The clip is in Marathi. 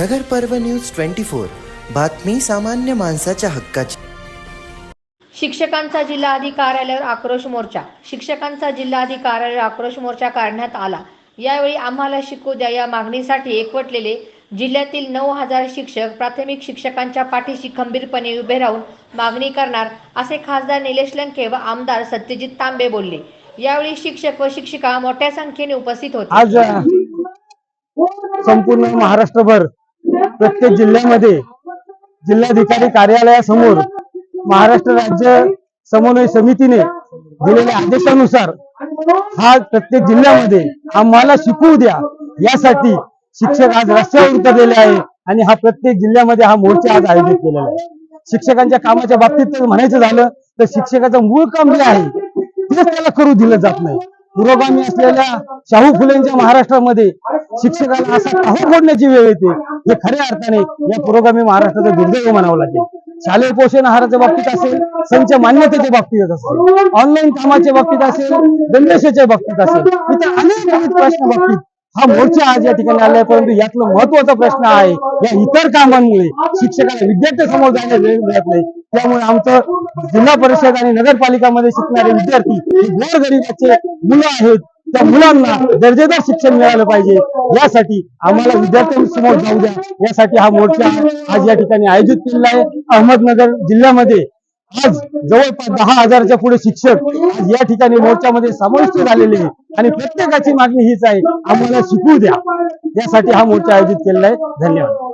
नगर पर्व न्यूज ट्वेंटी फोर. बातमी सामान्य माणसाच्या हक्काची. शिक्षकांचा जिल्हाधिकारी कार्यालयावर आक्रोश मोर्चा. शिक्षकांचा जिल्हाधिकारी कार्यालयावर आक्रोश मोर्चा काढण्यात आला. यावेळी आम्हाला शिकू द्या या मागणीसाठी एकवटलेले जिल्ह्यातील नऊ हजार शिक्षक प्राथमिक शिक्षकांच्या पाठीशी खंबीरपणे उभे राहून मागणी करणार असे खासदार निलेश लंके व आमदार सत्यजित तांबे बोलले. यावेळी शिक्षक व शिक्षिका मोठ्या संख्येने उपस्थित होते. आज संपूर्ण महाराष्ट्रभर प्रत्येक जिल्ह्यामध्ये जिल्हाधिकारी कार्यालयासमोर महाराष्ट्र राज्य समन्वय समितीने दिलेल्या आदेशानुसार हा प्रत्येक जिल्ह्यामध्ये आम्हाला शिकवू द्या. यासाठी शिक्षक आज रस्त्यावर उतरलेले आहे आणि हा प्रत्येक जिल्ह्यामध्ये हा मोर्चा आज आयोजित केलेला आहे. शिक्षकांच्या कामाच्या बाबतीत म्हणायचं झालं तर शिक्षकाचं मूळ काम जे आहे तेच त्याला करू दिलं जात नाही. पुरोगामी असलेल्या शाहू फुलेंच्या महाराष्ट्रामध्ये शिक्षकाला असा काहू फोडण्याची वेळ येते? हे खऱ्या अर्थाने या पुरोगामी महाराष्ट्राचं दुर्दैव म्हणावं लागेल. शालेय पोषण आहाराच्या बाबतीत असेल संच मान्यतेच्या बाबतीत असेल ऑनलाईन कामाच्या बाबतीत असेल दंडेशाच्या बाबतीत असेल इतर अनेक विविध प्रश्न बाबतीत हा मोर्चा आज या ठिकाणी आलाय परंतु यातला महत्त्वाचा प्रश्न आहे या इतर कामांमुळे शिक्षकाला विद्यार्थ्यासमोर जायला वेळ मिळत नाही. त्यामुळे आमचं जिल्हा परिषद आणि नगरपालिकामध्ये शिकणारे विद्यार्थी हे गोरगरिबाचे मुलं आहेत. त्या मुलांना दर्जेदार शिक्षण मिळालं पाहिजे. यासाठी आम्हाला विद्यार्थ्यांसमोर जाऊ द्या. यासाठी हा मोर्चा आज या ठिकाणी आयोजित केलेला आहे. अहमदनगर जिल्ह्यामध्ये आज जवळपास दहा हजारच्या पुढे शिक्षक आज या ठिकाणी मोर्चामध्ये समाविष्ट झालेले आहे आणि प्रत्येकाची मागणी हीच आहे आम्हाला शिकू द्या. यासाठी हा मोर्चा आयोजित केलेला आहे. धन्यवाद.